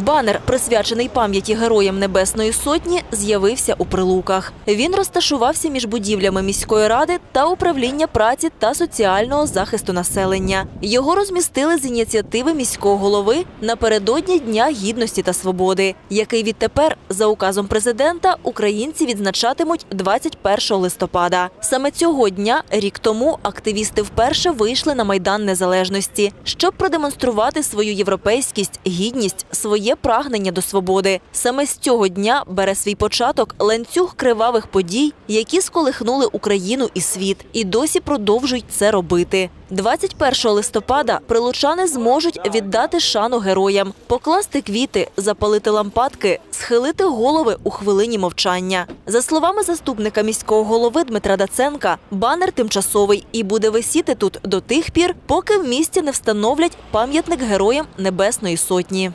Банер, присвячений пам'яті героям Небесної Сотні, з'явився у Прилуках. Він розташувався між будівлями міської ради та управління праці та соціального захисту населення. Його розмістили з ініціативи міського голови напередодні Дня гідності та свободи, який відтепер, за указом президента, українці відзначатимуть 21 листопада. Саме цього дня, рік тому, активісти вперше вийшли на майдан незалежності, щоб продемонструвати свою європейськість, гідність, своє прагнення до свободи. Саме з цього дня бере свій початок ланцюг кривавих подій, які сколихнули Україну і світ, і досі продовжують це робити. 21 листопада прилучани зможуть віддати шану героям, покласти квіти, запалити лампадки, схилити голови у хвилині мовчання. За словами заступника міського голови Дмитра Даценка, банер тимчасовий і буде висіти тут до тих пір, поки в місті не встановлять пам'ятник героям Небесної Сотні.